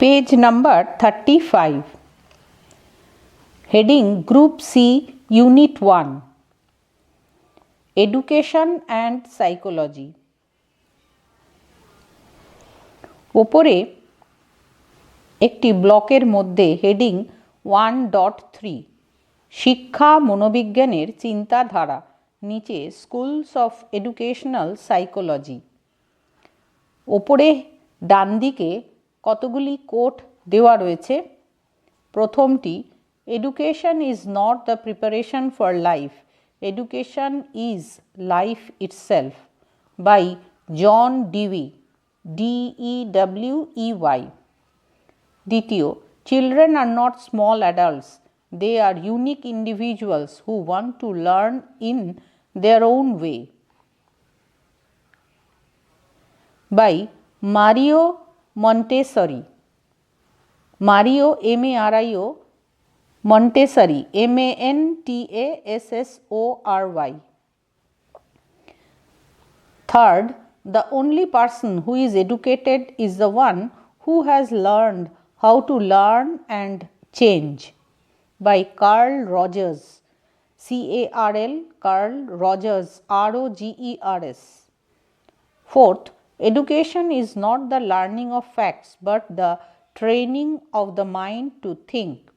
Page number 35. Heading Group C, Unit 1 Education and Psychology. ওপরে একটি ব্লকের মধ্যে হেডিং ওয়ান ডট থ্রি শিক্ষা মনোবিজ্ঞানের চিন্তাধারা নিচে স্কুলস অফ এডুকেশনাল সাইকোলজি ওপরে ডান দিকে কতগুলি কোট দেওয়া রয়েছে প্রথমটি education is not the preparation for life education is life itself by John Dewey D E W E Y দ্বিতীয় children are not small adults they are unique individuals who want to learn in their own way by Mario Montessori. Mario M A R I O Montessori M A N T A S S O R Y. Third, the only person who is educated is the one who has learned how to learn and change by Carl Rogers. C A R L Carl Rogers R O G E R S. Fourth, Education is not the learning of facts but the training of the mind to think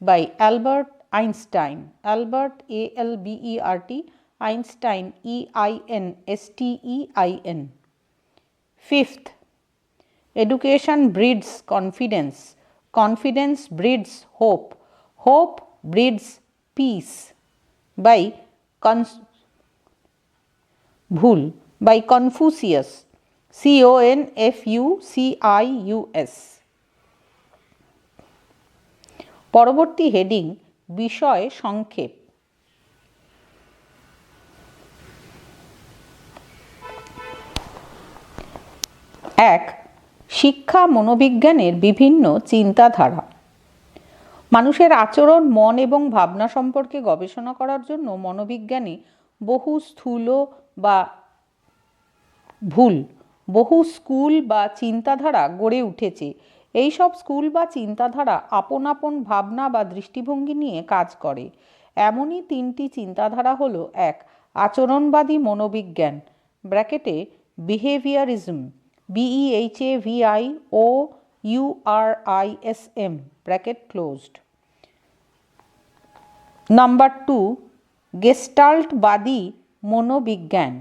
by Albert Einstein. Albert A L B E R T Einstein E I N S T E I N. Fifth, education breeds confidence. Confidence breeds hope. Hope breeds peace. By Cons- Bhul by Confucius. O N F U C I U S পরবর্তী heading, বিষয় সংক্ষেপ। এক, শিক্ষা মনোবিজ্ঞানের বিভিন্ন চিন্তাধারা। মানুষের আচরণ, মন এবং ভাবনা সম্পর্কে গবেষণা করার জন্য মনোবিজ্ঞানে বহু স্থূল বা ভুল বহু স্কুল বা চিন্তাধারা গড়ে উঠেছে। এই সব স্কুল বা চিন্তাধারা আপন আপন ভাবনা বা দৃষ্টিভঙ্গি নিয়ে কাজ করে। এমনই তিনটি চিন্তাধারা হলো এক, আচরণবাদী মনোবিজ্ঞান, ব্র্যাকেটে behaviourism B E H A V I O you R I S M bracket closed. Number two, গেস্টাল্টবাদী মনোবিজ্ঞান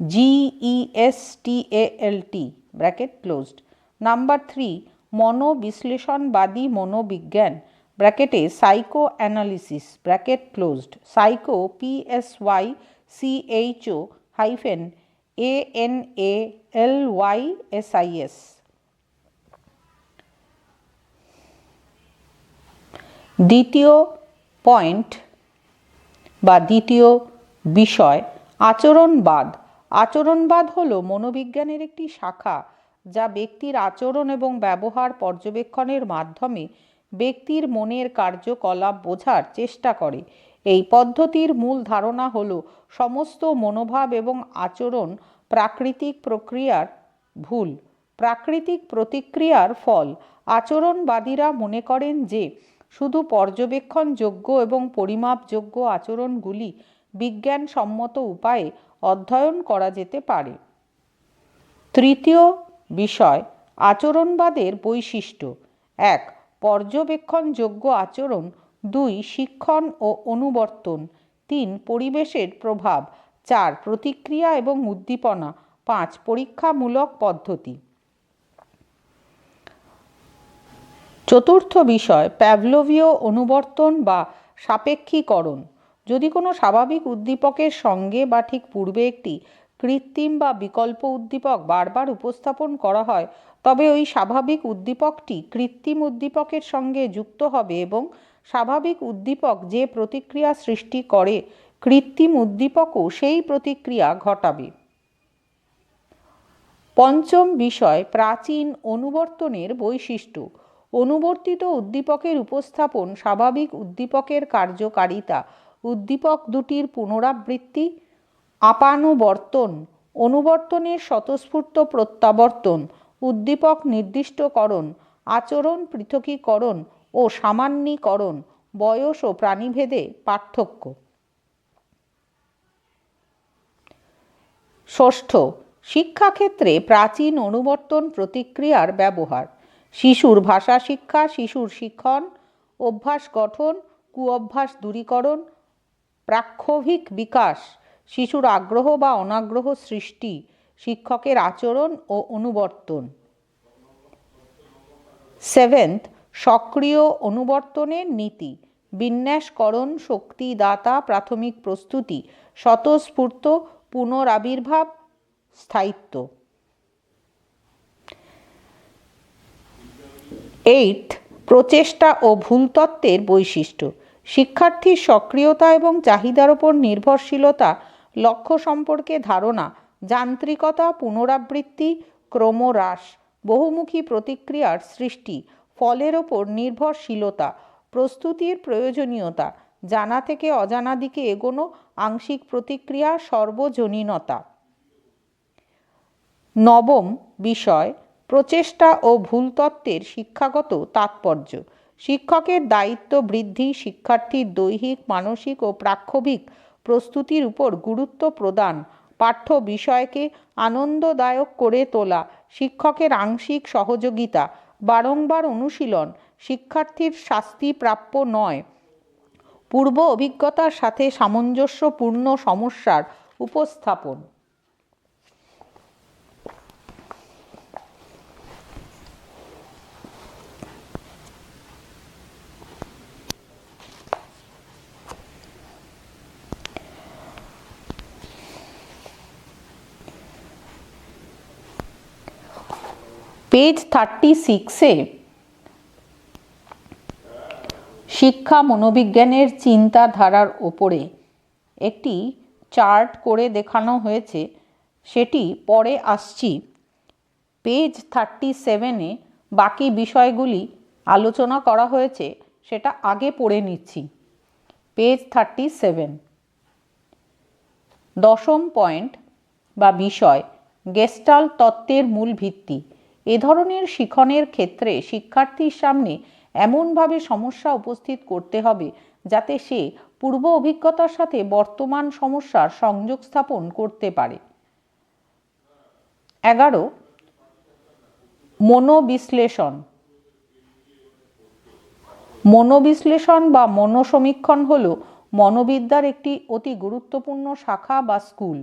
জিইএসটিএএলটি ব্র্যাকেট ক্লোজড নাম্বার থ্রি মনোবিশ্লেষণবাদী মনোবিজ্ঞান ব্র্যাকেটে psycho analysis bracket closed psycho PSY CHO hyphen A N A L Y S I S দ্বিতীয় point বা দ্বিতীয় বিষয়, আচরণবাদ আচরণবাদ হল মনোবিজ্ঞানের একটি শাখা যা ব্যক্তির আচরণ এবং ব্যবহার পর্যবেক্ষণের মাধ্যমে ব্যক্তির মনের কার্যকলাপ বোঝার চেষ্টা করে। এই পদ্ধতির মূল ধারণা হল সমস্ত মনোভাব এবং আচরণ প্রাকৃতিক প্রক্রিয়ার ভুল, প্রাকৃতিক প্রতিক্রিয়ার ফল। আচরণবাদীরা মনে করেন যে শুধু পর্যবেক্ষণযোগ্য এবং পরিমাপযোগ্য আচরণগুলি বিজ্ঞানসম্মত উপায়ে অধ্যয়ন করা যেতে পারে। তৃতীয় বিষয়, আচরণবাদের বৈশিষ্ট্য। এক, পর্যবেক্ষণযোগ্য আচরণ। দুই, শিক্ষণ ও অনুবর্তন। তিন, পরিবেশের প্রভাব। চার, প্রতিক্রিয়া এবং উদ্দীপনা। পাঁচ, পরীক্ষামূলক পদ্ধতি। চতুর্থ বিষয়, প্যাভলোভীয় অনুবর্তন বা সাপেক্ষীকরণ। যদি কোনো স্বাভাবিক উদ্দীপকের সঙ্গে বা ঠিক পূর্বে একটি কৃত্রিম বা বিকল্প উদ্দীপক বারবার উপস্থাপন করা হয়, তবে ওই স্বাভাবিক উদ্দীপকটি কৃত্রিম উদ্দীপকের সঙ্গে যুক্ত হবে এবং স্বাভাবিক উদ্দীপক যে প্রতিক্রিয়া সৃষ্টি করে, কৃত্রিম উদ্দীপকও সেই প্রতিক্রিয়া ঘটাবে। পঞ্চম বিষয়, প্রাচীন অনুবর্তনের বৈশিষ্ট্য। অনুবর্তিত উদ্দীপকের উপস্থাপন স্বাভাবিক উদ্দীপকের কার্যকারিতা উদ্দীপক দুটির পুনরাবৃত্তি, আপানুবর্তন, অনুবর্তনের স্বতঃস্ফূর্ত প্রত্যাবর্তন, উদ্দীপক নির্দিষ্টকরণ, আচরণ পৃথকীকরণ ও সামান্যীকরণ, বয়স ও প্রাণীভেদে পার্থক্য। ষষ্ঠ, শিক্ষাক্ষেত্রে প্রাচীন অনুবর্তন প্রতিক্রিয়ার ব্যবহার। শিশুর ভাষা শিক্ষা, শিশুর শিক্ষণ, অভ্যাস গঠন, কুঅভ্যাস দূরীকরণ প্রাক্ষভিক বিকাশ, শিশুর আগ্রহ বা অনাগ্রহ সৃষ্টি, শিক্ষকের আচরণ ও অনুবর্তন। সেভেন্থ, সক্রিয় অনুবর্তনের নীতি, বিন্যাসকরণ শক্তিদাতা প্রাথমিক প্রস্তুতি, স্বতঃস্ফূর্ত পুনরাবির্ভাব, স্থায়িত্ব। এইট, প্রচেষ্টা ও ভুলতত্ত্বের বৈশিষ্ট্য শিক্ষার্থীর সক্রিয়তা এবং চাহিদার ওপর নির্ভরশীলতা লক্ষ্য সম্পর্কে ধারণা, যান্ত্রিকতা, পুনরাবৃত্তি, ক্রমহ্রাস, বহুমুখী প্রতিক্রিয়ার সৃষ্টি, ফলের ওপর নির্ভরশীলতা, প্রস্তুতির প্রয়োজনীয়তা, জানা থেকে অজানা দিকে এগোনো, আংশিক প্রতিক্রিয়া, সর্বজনীনতা। নবম বিষয়, প্রচেষ্টা ও ভুল তত্ত্বের শিক্ষাগত তাৎপর্য। শিক্ষকের দায়িত্ব বৃদ্ধি শিক্ষার্থীর দৈহিক, মানসিক ও প্রাক্ষবিক প্রস্তুতির উপর গুরুত্ব প্রদান, পাঠ্য বিষয়কে আনন্দদায়ক করে তোলা, শিক্ষকের আংশিক সহযোগিতা, বারংবার অনুশীলন, শিক্ষার্থীর শাস্তি প্রাপ্য নয়। পূর্ব অভিজ্ঞতার সাথে সামঞ্জস্যপূর্ণ সমস্যার উপস্থাপন। পেজ থার্টি সিক্সে শিক্ষা মনোবিজ্ঞানের চিন্তাধারার ওপরে একটি চার্ট করে দেখানো হয়েছে। সেটি পরে আসছি। পেজ থার্টি সেভেনে বাকি বিষয়গুলি আলোচনা করা হয়েছে, সেটা আগে পড়ে নিচ্ছি। পেজ থার্টি সেভেন দশম পয়েন্ট বা বিষয় গেস্টাল তত্ত্বের মূল ভিত্তি। এ ধরনের শিখনের ক্ষেত্রে শিক্ষার্থীর সামনে এমনভাবে সমস্যা উপস্থিত করতে হবে যাতে সে পূর্ব অভিজ্ঞতার সাথে বর্তমান সমস্যার সংযোগ স্থাপন করতে পারে। এগারো, মনোবিশ্লেষণ। মনোবিশ্লেষণ বা মনোসমীক্ষণ হল মনোবিদ্যার একটি অতি গুরুত্বপূর্ণ শাখা বা স্কুল।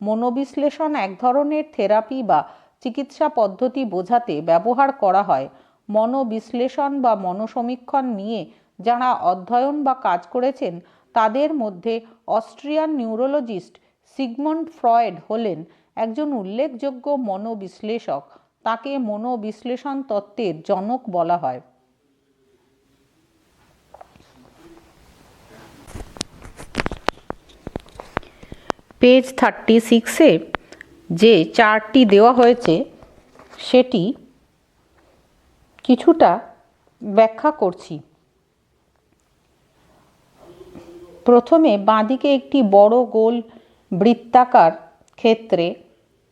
মনোবিশ্লেষণ এক ধরনের থেরাপি বা চিকিৎসা পদ্ধতি বোঝাতে ব্যবহার করা হয়। মনোবিশ্লেষণ বা মনোসমীক্ষণ নিয়ে যারা অধ্যয়ন বা কাজ করেছেন, তাদের মধ্যে অস্ট্রিয়ান নিউরোলজিস্ট সিগমন্ড ফ্রয়েড হলেন একজন উল্লেখযোগ্য মনোবিশ্লেষক। তাকে মনোবিশ্লেষণ তত্ত্বের জনক বলা হয়। পেজ থার্টি সিক্সে যে চার্টটি দেওয়া হয়েছে, সেটি কিছুটা ব্যাখ্যা করছি। প্রথমে বাঁদিকে একটি বড় গোল বৃত্তাকার ক্ষেত্রে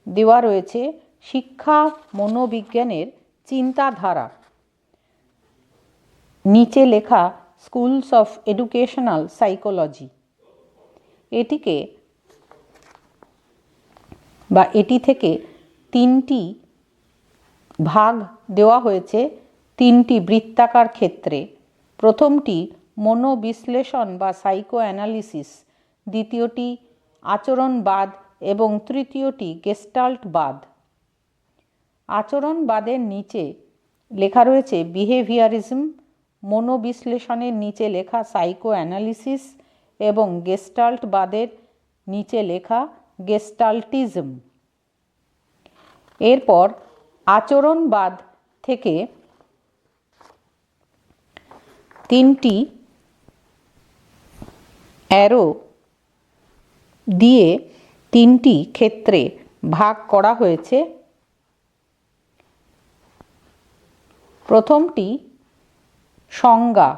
দেওয়া রয়েছে শিক্ষা মনোবিজ্ঞানের চিন্তাধারা। নিচে লেখা স্কুলস অফ এডুকেশনাল সাইকোলজি এটিকে বা এটি থেকে তিনটি ভাগ দেওয়া হয়েছে তিনটি বৃত্তাকার ক্ষেত্রে। প্রথমটি মনোবিশ্লেষণ বা সাইকো অ্যানালিসিস দ্বিতীয়টি আচরণবাদ এবং তৃতীয়টি গেস্টাল্টবাদ আচরণবাদের নিচে লেখা রয়েছে বিহেভিয়ারিজম মনোবিশ্লেষণের নিচে লেখা সাইকো অ্যানালিসিস এবং গেস্টাল্টবাদের নিচে লেখা গেস্টাল্টিজম। এরপর আচরণবাদ থেকে তিনটি অ্যারো দিয়ে তিনটি ক্ষেত্রে ভাগ করা হয়েছে। প্রথমটি সংজ্ঞা।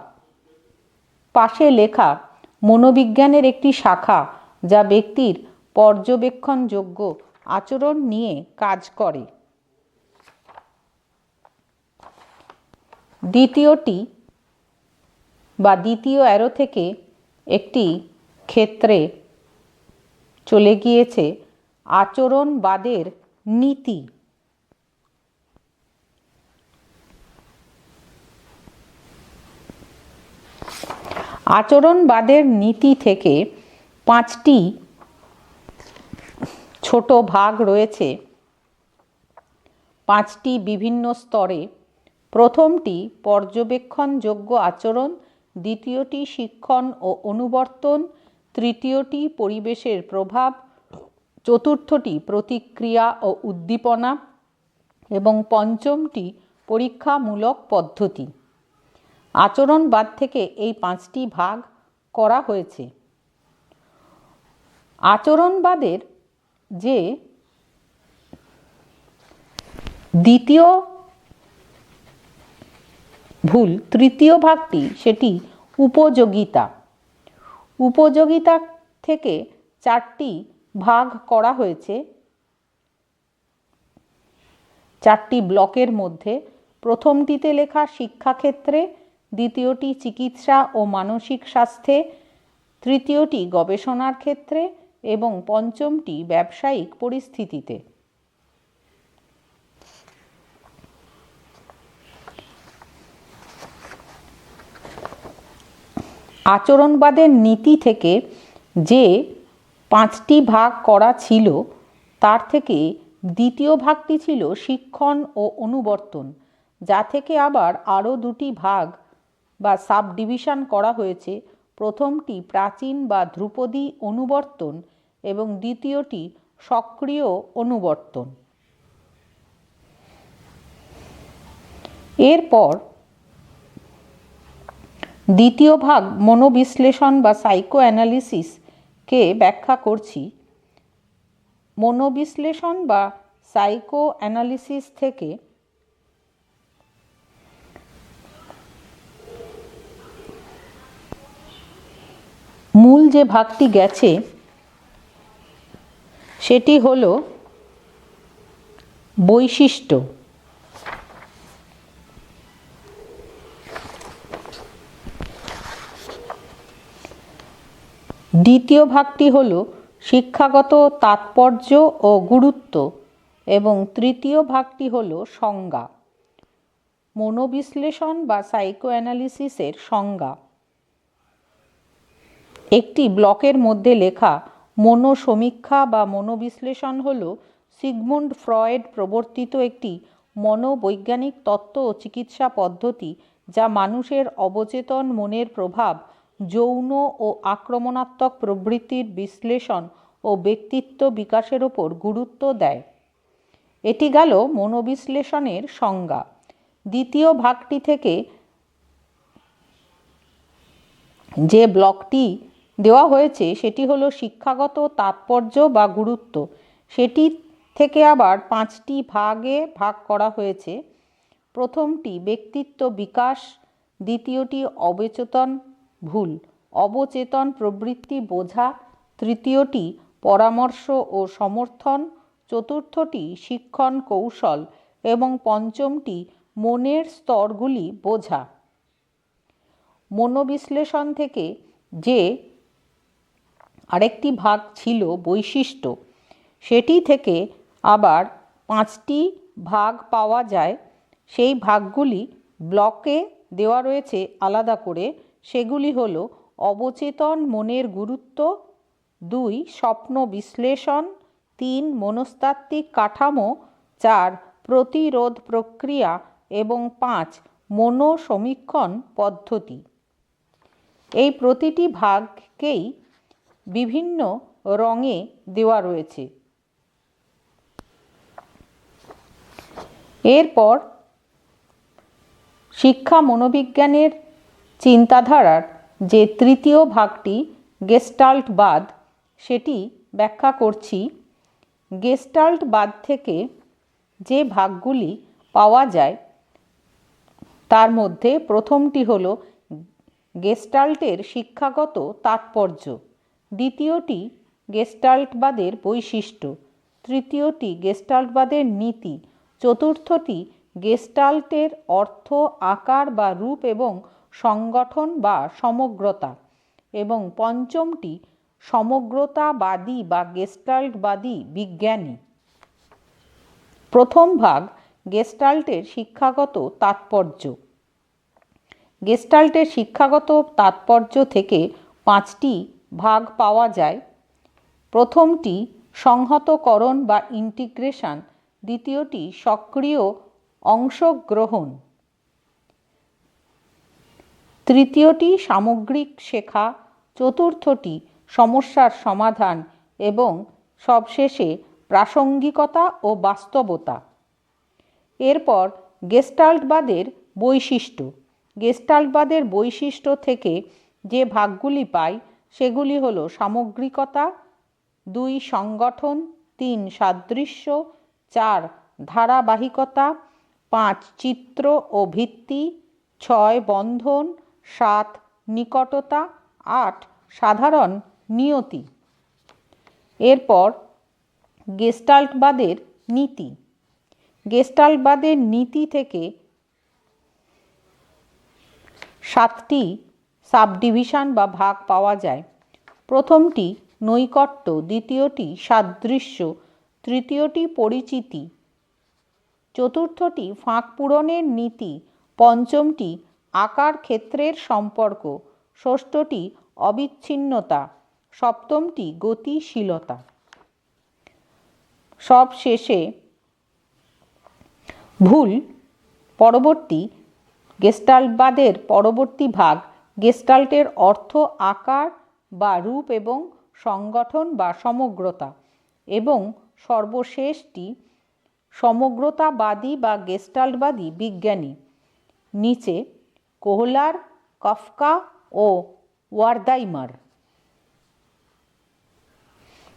পাশে লেখা মনোবিজ্ঞানের একটি শাখা যা ব্যক্তির পর্যবেক্ষণযোগ্য আচরণ নিয়ে কাজ করে। দ্বিতীয়টি বা দ্বিতীয় অ্যারো থেকে একটি ক্ষেত্রে চলে গিয়েছে আচরণবাদের নীতি। আচরণবাদের নীতি থেকে পাঁচটি ছোট ভাগ রয়েছে। পাঁচটি বিভিন্ন স্তরে। প্রথমটি পর্যবেক্ষণযোগ্য আচরণ, দ্বিতীয়টি শিক্ষণ ও অনুবর্তন, তৃতীয়টি পরিবেশের প্রভাব, চতুর্থটি প্রতিক্রিয়া ও উদ্দীপনা এবং পঞ্চমটি পরীক্ষামূলক পদ্ধতি। আচরণবাদ থেকে এই পাঁচটি ভাগ করা হয়েছে। আচরণবাদের যে দ্বিতীয় ভুল, তৃতীয় ভাগটি সেটি উপযোগিতা। উপযোগিতা থেকে চারটি ভাগ করা হয়েছে। চারটি ব্লকের মধ্যে প্রথমটিতে লেখা শিক্ষাক্ষেত্রে, দ্বিতীয়টি চিকিৎসা ও মানসিক স্বাস্থ্যে, তৃতীয়টি গবেষণার ক্ষেত্রে এবং পঞ্চমটি ব্যবসায়িক পরিস্থিতিতে। আচরণবাদের নীতি থেকে যে পাঁচটি ভাগ করা ছিল, তার থেকে দ্বিতীয় ভাগটি ছিল শিক্ষণ ও অনুবর্তন, যা থেকে আবার আরও দুটি ভাগ বা সাব ডিভিশন করা হয়েছে প্রথমটি প্রাচীন বা ধ্রুপদী অনুবর্তন এবং দ্বিতীয়টি সক্রিয় অনুবর্তন। এরপর দ্বিতীয় ভাগ মনোবিশ্লেষণ বা সাইকো অ্যানালিসিসকে ব্যাখ্যা করছি। মনোবিশ্লেষণ বা সাইকো অ্যানালিসিস থেকে মূল যে ভাগটি গেছে, সেটি হল বৈশিষ্ট্য। দ্বিতীয় ভাগটি হল শিক্ষাগত তাৎপর্য ও গুরুত্ব এবং তৃতীয় ভাগটি হল সংজ্ঞা। মনোবিশ্লেষণ বা সাইকো অ্যানালিসিসের সংজ্ঞা। একটি ব্লকের মধ্যে লেখা মনোসমীক্ষা বা মনোবিশ্লেষণ হল সিগমুন্ড ফ্রয়েড প্রবর্তিত একটি মনোবৈজ্ঞানিক তত্ত্ব ও চিকিৎসা পদ্ধতি যা মানুষের অবচেতন মনের প্রভাব, যৌন ও আক্রমণাত্মক প্রবৃত্তির বিশ্লেষণ ও ব্যক্তিত্ব বিকাশের ওপর গুরুত্ব দেয়। এটি গেল মনোবিশ্লেষণের সংজ্ঞা। দ্বিতীয় ভাগটি থেকে যে ব্লকটি দেওয়া হয়েছে, সেটি হলো শিক্ষাগত তাৎপর্য বা গুরুত্ব। সেটি থেকে আবার পাঁচটি ভাগে ভাগ করা হয়েছে। প্রথমটি, ব্যক্তিত্ব বিকাশ, দ্বিতীয়টি, অবচেতন ভুল, অবচেতন প্রবৃত্তি বোঝা, তৃতীয়টি, পরামর্শ ও সমর্থন, চতুর্থটি, শিক্ষণ কৌশল এবং পঞ্চমটি, মনের স্তরগুলি বোঝা। মনোবিশ্লেষণ থেকে যে আরেকটি ভাগ ছিল বৈশিষ্ট্য। সেটি থেকে আবার পাঁচটি ভাগ পাওয়া যায়। সেই ভাগগুলি ব্লকে দেওয়া রয়েছে আলাদা করে। সেগুলি হল অবচেতন মনের গুরুত্ব, দুই, স্বপ্ন বিশ্লেষণ, তিন, মনস্তাত্ত্বিক কাঠামো, চার, প্রতিরোধ প্রক্রিয়া এবং পাঁচ, মনোসমীক্ষণ পদ্ধতি। এই প্রতিটি ভাগকেই বিভিন্ন রঙে দেওয়া রয়েছে। এরপর শিক্ষা মনোবিজ্ঞানের চিন্তাধারার যে তৃতীয় ভাগটি গেস্টাল্টবাদ, সেটি ব্যাখ্যা করছি। গেস্টাল্টবাদ থেকে যে ভাগগুলি পাওয়া যায়, তার মধ্যে প্রথমটি হল গেস্টাল্টের শিক্ষাগত তাৎপর্য। দ্বিতীয়টি গেস্টাল্টবাদের বৈশিষ্ট্য। তৃতীয়টি গেস্টাল্টবাদের নীতি। চতুর্থটি গেস্টাল্টের অর্থ, আকার বা রূপ এবং সংগঠন বা সমগ্রতা। এবং পঞ্চমটি সমগ্রতাবাদী বা গেস্টাল্টবাদী বিজ্ঞানী। প্রথম ভাগ গেস্টাল্টের শিক্ষাগত তাৎপর্য। গেস্টাল্টের শিক্ষাগত তাৎপর্য থেকে পাঁচটি ভাগ পাওয়া যায়। প্রথমটি সংহতকরণ বা ইন্টিগ্রেশন, দ্বিতীয়টি সক্রিয় অংশগ্রহণ। তৃতীয়টি সামগ্রিক শেখা, চতুর্থটি সমস্যার সমাধান এবং সবশেষে প্রাসঙ্গিকতা ও বাস্তবতা। এরপর গেস্টাল্টবাদের বৈশিষ্ট্য। গেস্টাল্টবাদের বৈশিষ্ট্য থেকে যে ভাগগুলি পাই সেগুলি হলো সামগ্রিকতা, দুই সংগঠন, তিন সাদৃশ্য, চার ধারাবাহিকতা, পাঁচ চিত্র ও ভিত্তি, ছয় বন্ধন, সাত নিকটতা, আট সাধারণ নিয়তি। এরপর গেস্টাল্টবাদের নীতি। গেস্টাল্টবাদের নীতি থেকে সাতটি সাবডিভিশন বা ভাগ পাওয়া যায়। প্রথমটি নৈকট্য, দ্বিতীয়টি সাদৃশ্য, তৃতীয়টি পরিচিতি। চতুর্থটি ফাঁক পূরণের নীতি। পঞ্চমটি আকার ক্ষেত্রের সম্পর্ক। ষষ্ঠটি অবিচ্ছিন্নতা। সপ্তমটি গতিশীলতা। সব শেষে ভুল, পরবর্তী, গেস্টালবাদের পরবর্তী ভাগ গেস্টাল্টের অর্থ আকার বা রূপ এবং সংগঠন বা সমগ্রতা এবং সর্বশেষটি সমগ্রতাবাদী বা গেস্টাল্টবাদী বিজ্ঞানী। নিচে কোহলার, কফকা ও ওয়ারদাইমার।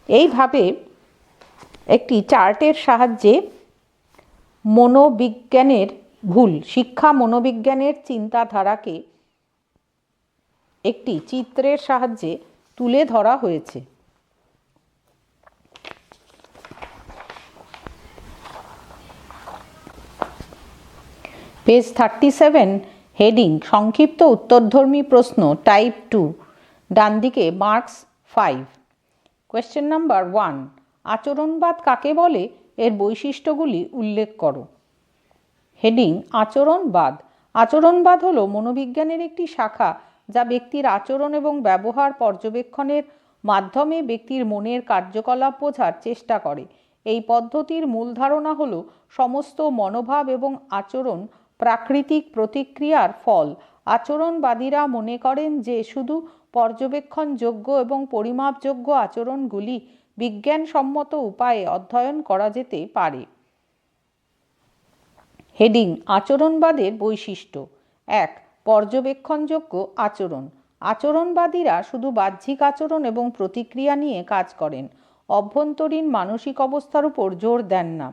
এইভাবে একটি চার্টের সাহায্যে মনোবিজ্ঞানের ভুল, শিক্ষা মনোবিজ্ঞানের চিন্তাধারাকে একটি চিত্রের সাহায্যে তুলে ধরা হয়েছে। পেজ থার্টি সেভেন, হেডিং, সংক্ষিপ্ত উত্তরধর্মী প্রশ্ন, টাইপ টু ডান দিকে marks five. Question number one, আচরণবাদ কাকে বলে? এর বৈশিষ্ট্যগুলি উল্লেখ করো। হেডিং, আচরণবাদ। আচরণবাদ হল মনোবিজ্ঞানের একটি শাখা যা ব্যক্তির আচরণ এবং ব্যবহার পর্যবেক্ষণের মাধ্যমে ব্যক্তির মনের কার্যকলাপ বোঝার চেষ্টা করে। এই পদ্ধতির মূল ধারণা হল সমস্ত মনোভাব এবং আচরণ প্রাকৃতিক প্রতিক্রিয়ার ফল। আচরণবাদীরা মনে করেন যে শুধু পর্যবেক্ষণযোগ্য এবং পরিমাপযোগ্য আচরণগুলি বিজ্ঞানসম্মত উপায়ে অধ্যয়ন করা যেতে পারে। হেডিং, আচরণবাদের বৈশিষ্ট্য। এক পর্যবেক্ষণযোগ্য আচরণ। আচরণবাদীরা শুধু বাহ্যিক আচরণ এবং প্রতিক্রিয়া নিয়ে কাজ করেন। অভ্যন্তরীণ মানসিক অবস্থার উপর জোর দেন না।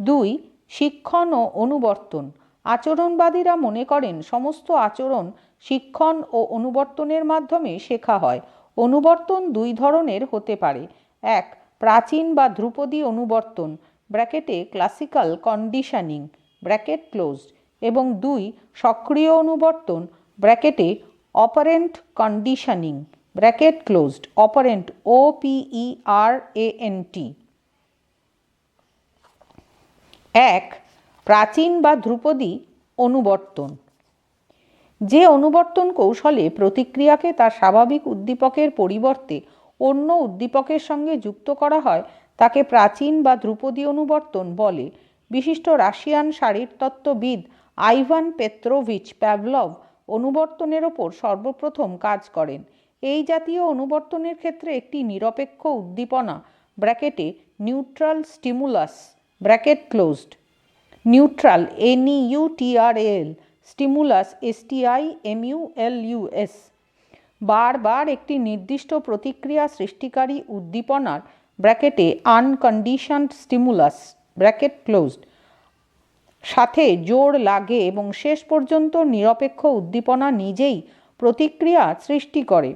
দুই, শিক্ষণ ও অনুবর্তন। আচরণবাদীরা মনে করেন সমস্ত আচরণ শিক্ষণ ও অনুবর্তনের মাধ্যমে শেখা হয়। অনুবর্তন দুই ধরনের হতে পারে। এক, প্রাচীন বা ধ্রুপদী অনুবর্তন। ব্র্যাকেটে ক্লাসিক্যাল কন্ডিশনিং। Bracket closed. এবং দুই, সক্রিয় অনুবর্তন, ব্র্যাকেটে operant conditioning, bracket closed, operant O P E N T এক, প্রাচীন বা ধ্রুপদী অনুবর্তন। যে অনুবর্তন কৌশলে প্রতিক্রিয়াকে তার স্বাভাবিক উদ্দীপকের পরিবর্তে অন্য উদ্দীপকের সঙ্গে যুক্ত করা হয়, তাকে প্রাচীন বা ধ্রুপদী অনুবর্তন বলে। বিশিষ্ট রাশিয়ান শারীরতত্ত্ববিদ আইভান পেত্রোভিচ প্যাভলভ অনুবর্তনের ওপর সর্বপ্রথম কাজ করেন। এই জাতীয় অনুবর্তনের ক্ষেত্রে একটি নিরপেক্ষ উদ্দীপনা, ব্র্যাকেটে neutral stimulus, bracket closed. Neutral, N U T R L, stimulus S T I M U L U S বারবার একটি নির্দিষ্ট প্রতিক্রিয়া সৃষ্টিকারী উদ্দীপনার ব্র্যাকেটে আনকন্ডিশনড স্টিমুলাস, ব্র্যাকেট ক্লোজড। সাথে জোর লাগে এবং শেষ পর্যন্ত নিরপেক্ষ উদ্দীপনা নিজেই প্রতিক্রিয়া সৃষ্টি করে।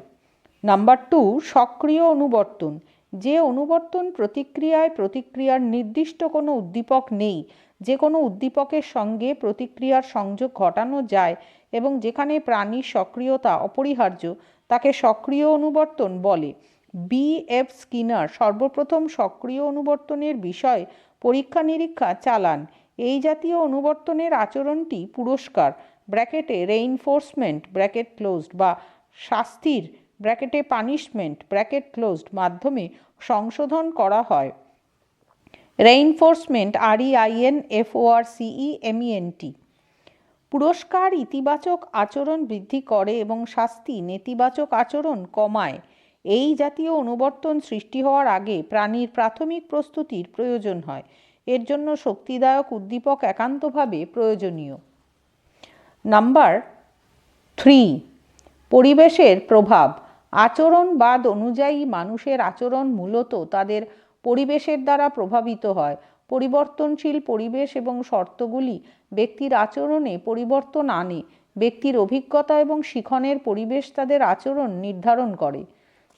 নাম্বার টু, সক্রিয় অনুবর্তন। যে অনুবর্তন প্রতিক্রিয়ায় প্রতিক্রিয়ার নির্দিষ্ট কোনো উদ্দীপক নেই, যে কোনো উদ্দীপকের সঙ্গে প্রতিক্রিয়ার সংযোগ ঘটানো যায় এবং যেখানে প্রাণীর সক্রিয়তা অপরিহার্য, তাকে সক্রিয় অনুবর্তন বলে। বি এফ স্কিনার সর্বপ্রথম সক্রিয় অনুবর্তনের বিষয়ে পরীক্ষা নিরীক্ষা চালান। এই জাতীয় অনুবর্তনের আচরণটি পুরস্কার, ব্র্যাকেটে রেইনফোর্সমেন্ট ব্র্যাকেট ক্লোজড বা শাস্তির, ব্র্যাকেটে পানিশমেন্ট ব্র্যাকেট ক্লোজড মাধ্যমে সংশোধন করা হয়। Reinforcement R E I N F C E M E N T পুরস্কার ইতিবাচক আচরণ বৃদ্ধি করে এবং শাস্তি নেতিবাচক আচরণ কমায়। এই জাতীয় অনুবর্তন সৃষ্টি হওয়ার আগে প্রাণীর প্রাথমিক প্রস্তুতির প্রয়োজন হয়। এর জন্য শক্তিদায়ক উদ্দীপক একান্তভাবে প্রয়োজনীয়। নাম্বার থ্রি, পরিবেশের প্রভাব। আচরণবাদ অনুযায়ী মানুষের আচরণ মূলত তাদের পরিবেশের দ্বারা প্রভাবিত হয়। পরিবর্তনশীল পরিবেশ এবং শর্তগুলি ব্যক্তির আচরণে পরিবর্তন আনে। ব্যক্তির অভিজ্ঞতা এবং শিখনের পরিবেশ তাদের আচরণ নির্ধারণ করে।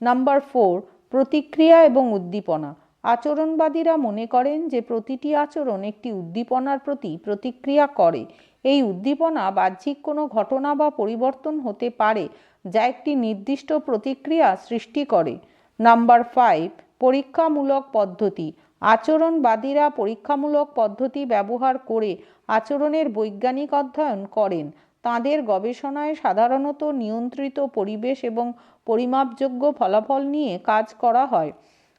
নাম্বার ফোর, প্রতিক্রিয়া এবং উদ্দীপনা। আচরণবাদীরা মনে করেন যে প্রতিটি আচরণ একটি উদ্দীপনার প্রতি প্রতিক্রিয়া করে। এই উদ্দীপনা বাহ্যিক কোনো ঘটনা বা পরিবর্তন হতে পারে, যা একটি নির্দিষ্ট প্রতিক্রিয়া সৃষ্টি করে। নাম্বার ফাইভ, পরীক্ষামূলক পদ্ধতি। আচরণবাদীরা পরীক্ষামূলক পদ্ধতি ব্যবহার করে আচরণের বৈজ্ঞানিক অধ্যয়ন করেন। তাঁদের গবেষণায় সাধারণত নিয়ন্ত্রিত পরিবেশ এবং পরিমাপযোগ্য ফলাফল নিয়ে কাজ করা হয়।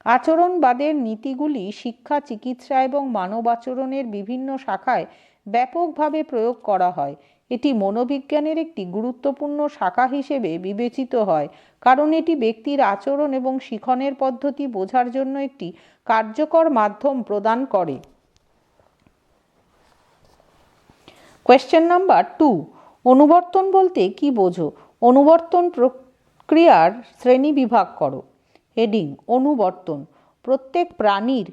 আচরণবাদের নীতিগুলি শিক্ষা, চিকিৎসা এবং মানব আচরণের বিভিন্ন শাখায় ব্যাপকভাবে প্রয়োগ করা হয়। এটি মনোবিজ্ঞানের একটি গুরুত্বপূর্ণ শাখা হিসেবে বিবেচিত হয়, কারণ এটি ব্যক্তির আচরণ এবং শিখনের পদ্ধতি বোঝার জন্য একটি কার্যকর মাধ্যম প্রদান করে। কোয়েশ্চেন নাম্বার টু অনুবর্তন বলতে কি বোঝো? অনুবর্তন প্রক্রিয়ার শ্রেণি বিভাগ করো। হেডিং, অনুবর্তন। প্রত্যেক প্রাণীর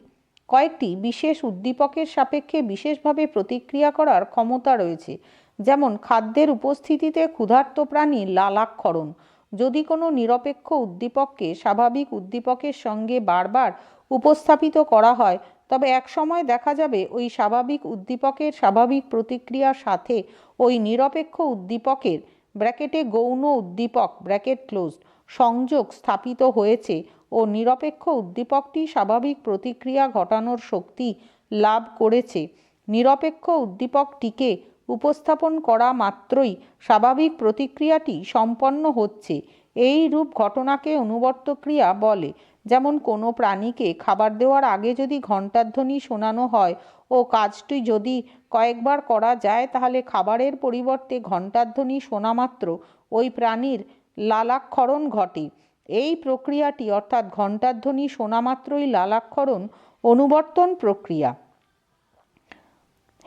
কয়েকটি বিশেষ উদ্দীপকের সাপেক্ষে বিশেষভাবে প্রতিক্রিয়া করার ক্ষমতা রয়েছে। যেমন, খাদ্যের উপস্থিতিতে ক্ষুধার্ত প্রাণীর লালাক্ষরণ। যদি কোনো নিরপেক্ষ উদ্দীপককে স্বাভাবিক উদ্দীপকের সঙ্গে বারবার উপস্থাপিত করা হয়, তবে এক সময় দেখা যাবে ওই স্বাভাবিক উদ্দীপকের স্বাভাবিক প্রতিক্রিয়ার সাথে ওই নিরপেক্ষ উদ্দীপকের ব্র্যাকেটে গৌণ উদ্দীপক, ব্র্যাকেট ক্লোজ সংযোগ স্থাপিত হয়েছে ও নিরপেক্ষ উদ্দীপকটি স্বাভাবিক প্রতিক্রিয়া ঘটানোর শক্তি লাভ করেছে। নিরপেক্ষ উদ্দীপকটিকে উপস্থাপন করা মাত্রই স্বাভাবিক প্রতিক্রিয়াটি সম্পন্ন হচ্ছে। এই রূপ ঘটনাকে অনুবর্ত ক্রিয়া বলে। যেমন কোনো প্রাণীকে খাবার দেওয়ার আগে যদি ঘণ্টাধ্বনি শোনানো হয় ও কাজটি যদি কয়েকবার করা যায়, তাহলে খাবারের পরিবর্তে ঘণ্টাধ্বনি শোনা মাত্র ওই প্রাণীর লালাক্ষরণ ঘটে। এই প্রক্রিয়াটি অর্থাৎ ঘণ্টাধ্বনি শোনা মাত্রই লালাক্ষরণ অনুবর্তন প্রক্রিয়া।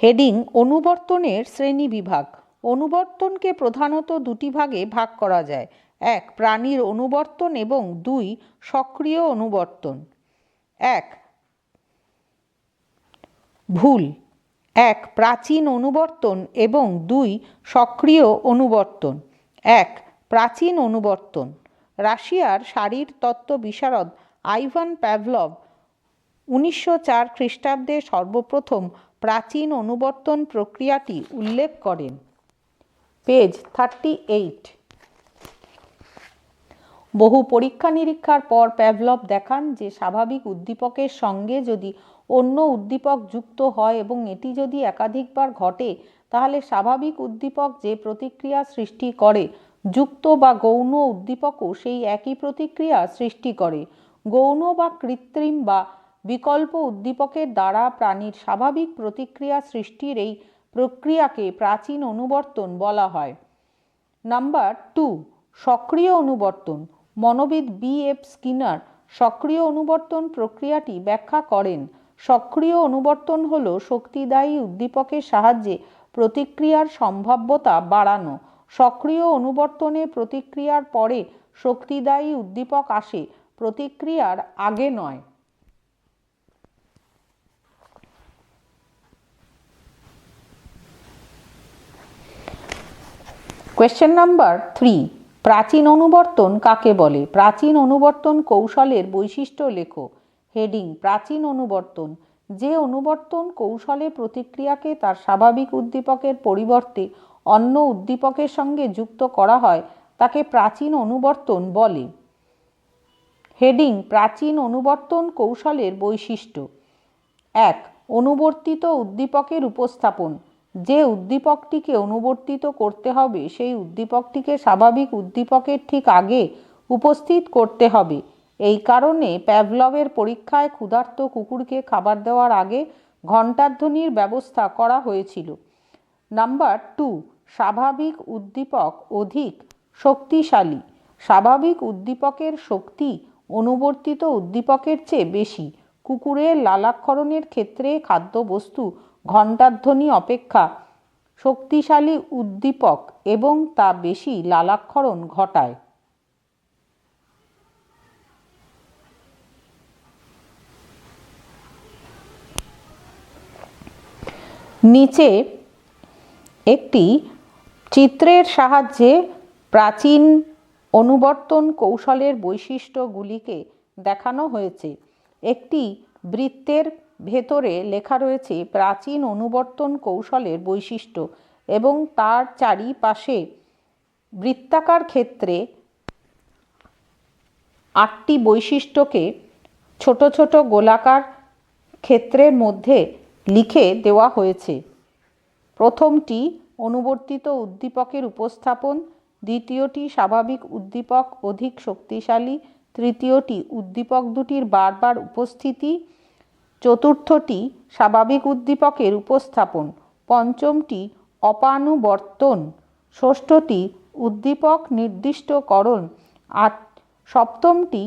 হেডিং, অনুবর্তনের শ্রেণি বিভাগ। অনুবর্তনকে প্রধানত দুটি ভাগে ভাগ করা যায়। এক, প্রাণীর অনুবর্তন এবং দুই, সক্রিয় অনুবর্তন। এক, ভুল। এক, প্রাচীন অনুবর্তন এবং দুই, সক্রিয় অনুবর্তন। এক, প্রাচীন অনুবর্তন। রাশিয়ার শারীর তত্ত্ব বিশারদ আইভান প্যাভলভ উনিশশো চার খ্রিস্টাব্দে সর্বপ্রথম প্রাচীন অনুবর্তন প্রক্রিয়াটি উল্লেখ করেন। Page thirty eight. বহু পরীক্ষা নিরীক্ষার পর প্যাভলভ দেখান যে স্বাভাবিক উদ্দীপকের সঙ্গে যদি অন্য উদ্দীপক যুক্ত হয় এবং এটি যদি একাধিকবার ঘটে, তাহলে স্বাভাবিক উদ্দীপক যে প্রতিক্রিয়া সৃষ্টি করে যুক্ত বা গৌণ উদ্দীপকও সেই একই প্রতিক্রিয়া সৃষ্টি করে। গৌণ বা কৃত্রিম বা বিকল্প উদ্দীপকের দ্বারা প্রাণীর স্বাভাবিক প্রতিক্রিয়া সৃষ্টির এই প্রক্রিয়াকে প্রাচীন অনুবর্তন বলা হয়। নাম্বার টু, সক্রিয় অনুবর্তন। মনোবিদ বি এফ স্কিনার সক্রিয় অনুবর্তন প্রক্রিয়াটি ব্যাখ্যা করেন, সক্রিয় অনুবর্তন হল শক্তিদায়ী উদ্দীপকের সাহায্যে প্রতিক্রিয়ার সম্ভাব্যতা বাড়ানো। সক্রিয় অনুবর্তনে প্রতিক্রিয়ার পরে শক্তিদায়ী উদ্দীপক আসে, প্রতিক্রিয়ার আগে নয়। কোয়েশ্চেন নাম্বার থ্রি প্রাচীন অনুবর্তন কাকে বলে? প্রাচীন অনুবর্তন কৌশলের বৈশিষ্ট্য লেখো। হেডিং প্রাচীন অনুবর্তন। যে অনুবর্তন কৌশলে প্রতিক্রিয়াকে তার স্বাভাবিক উদ্দীপকের পরিবর্তে অন্য উদ্দীপকের সঙ্গে যুক্ত করা হয়, তাকে প্রাচীন অনুবর্তন বলে। হেডিং, প্রাচীন অনুবর্তন কৌশলের বৈশিষ্ট্য। এক, অনুবর্তিত উদ্দীপকের উপস্থাপন। যে উদ্দীপকটিকে অনুবর্তিত করতে হবে, সেই উদ্দীপকটিকে স্বাভাবিক উদ্দীপকের ঠিক আগে উপস্থিত করতে হবে। এই কারণে প্যাভলভের পরীক্ষায় ক্ষুধার্ত কুকুরকে খাবার দেওয়ার আগে ঘণ্টাধ্বনির ব্যবস্থা করা হয়েছিল। নাম্বার টু স্বাভাবিক উদ্দীপক অধিক শক্তিশালী। স্বাভাবিক উদ্দীপকের শক্তি অনুবর্তিত উদ্দীপকের চেয়ে বেশি। কুকুরের লালাক্ষরণের ক্ষেত্রে খাদ্যবস্তু ঘণ্টাধ্বনি অপেক্ষা শক্তিশালী উদ্দীপক এবং তা বেশি লালাক্ষরণ ঘটায়। নিচে একটি চিত্রের সাহায্যে প্রাচীন অনুবর্তন কৌশলের বৈশিষ্ট্যগুলিকে দেখানো হয়েছে। একটি বৃত্তের ভেতরে লেখা রয়েছে প্রাচীন অনুবর্তন কৌশলের বৈশিষ্ট্য এবং তার চারিপাশে বৃত্তাকার ক্ষেত্রে আটটি বৈশিষ্ট্যকে ছোট ছোট গোলাকার ক্ষেত্রের মধ্যে লিখে দেওয়া হয়েছে। প্রথমটি অনুবর্তিত উদ্দীপকের উপস্থাপন, দ্বিতীয়টি স্বাভাবিক উদ্দীপক অধিক শক্তিশালী, তৃতীয়টি উদ্দীপক দুটির বারবার উপস্থিতি, চতুর্থটি স্বাভাবিক উদ্দীপকের উপস্থাপন, পঞ্চমটি অপানুবর্তন, ষষ্ঠটি উদ্দীপক নির্দিষ্টকরণ, আট, সপ্তমটি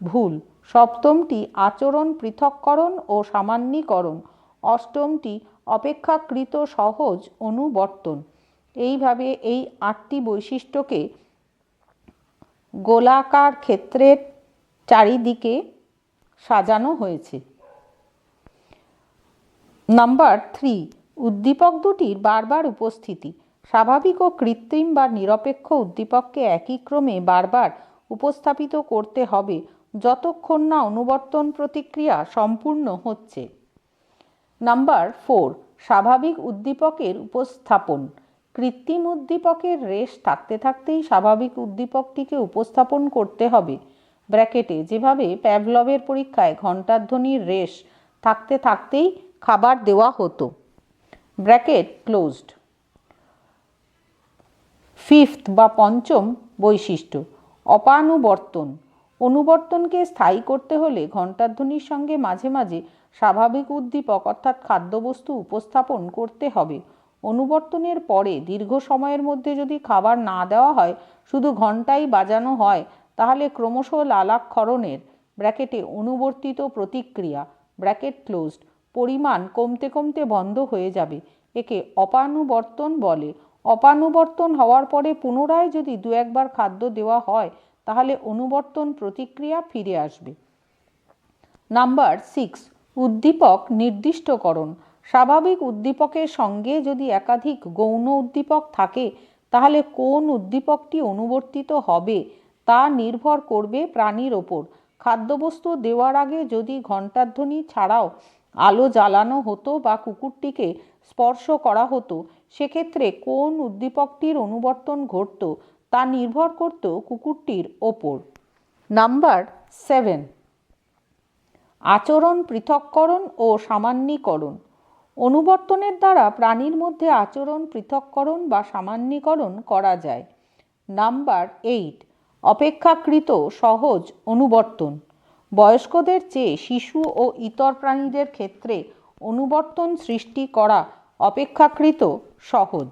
ভুল, সপ্তমটি আচরণ পৃথককরণ ও সামান্যীকরণ, অষ্টমটি অপেক্ষাকৃত সহজ অনুবর্তন। এইভাবে এই আটটি বৈশিষ্ট্যকে গোলাকার ক্ষেত্রের চারিদিকে সাজানো হয়েছে। নাম্বার থ্রি, উদ্দীপক দুটির বারবার উপস্থিতি। স্বাভাবিক ও কৃত্রিম বা নিরপেক্ষ উদ্দীপককে একই ক্রমে বারবার উপস্থাপিত করতে হবে, যতক্ষণ না অনুবর্তন প্রতিক্রিয়া সম্পূর্ণ হচ্ছে। নাম্বার ফোর স্বাভাবিক উদ্দীপকের উপস্থাপন। কৃত্রিম উদ্দীপকের রেশ থাকতে থাকতেই স্বাভাবিক উদ্দীপকটিকে উপস্থাপন করতে হবে। ব্র্যাকেটে, যেভাবে প্যাভলভের পরীক্ষায় ঘণ্টাধ্বনির রেশ থাকতে থাকতেই খাবার দেওয়া হতো। Bracket, closed. ফিফথ বা পঞ্চম বৈশিষ্ট্য, অপানুবর্তন। অনুবর্তনকে স্থায়ী করতে হলে ঘণ্টাধ্বনির সঙ্গে মাঝে মাঝে স্বাভাবিক উদ্দীপক অর্থাৎ খাদ্যবস্তু উপস্থাপন করতে হবে। অনুবর্তনের পরে দীর্ঘ সময়ের মধ্যে যদি খাবার না দেওয়া হয়, শুধু ঘন্টাই বাজানো হয়, তাহলে ক্রমশ লালাক্ষরণের ব্র্যাকেটে অনুবর্তিত প্রতিক্রিয়া, ব্র্যাকেট ক্লোজড, পরিমাণ কমতে কমতে বন্ধ হয়ে যাবে। একে অপানুবর্তন বলে। অপানুবর্তন হওয়ার পরে পুনরায় যদি দু একবার খাদ্য দেওয়া হয়, তাহলে অনুবর্তন প্রতিক্রিয়া ফিরে আসবে। নাম্বার সিক্স উদ্দীপক নির্দিষ্টকরণ। স্বাভাবিক উদ্দীপকের সঙ্গে যদি একাধিক গৌণ উদ্দীপক থাকে, তাহলে কোন উদ্দীপকটি অনুবর্তিত হবে তা নির্ভর করবে প্রাণীর ওপর। খাদ্যবস্তু দেওয়ার আগে যদি ঘণ্টাধ্বনি ছাড়াও আলো জ্বালানো হতো বা কুকুরটিকে স্পর্শ করা হতো, সেক্ষেত্রে কোন উদ্দীপকটির অনুবর্তন ঘটত তা নির্ভর করত কুকুরটির ওপর। নাম্বার সেভেন আচরণ পৃথককরণ ও সামান্যীকরণ। অনুবর্তনের দ্বারা প্রাণীর মধ্যে আচরণ পৃথককরণ বা সামান্যীকরণ করা যায়। নাম্বার এইট, অপেক্ষাকৃত সহজ অনুবর্তন। বয়স্কদের চেয়ে শিশু ও ইতর প্রাণীদের ক্ষেত্রে অনুবর্তন সৃষ্টি করা অপেক্ষাকৃত সহজ।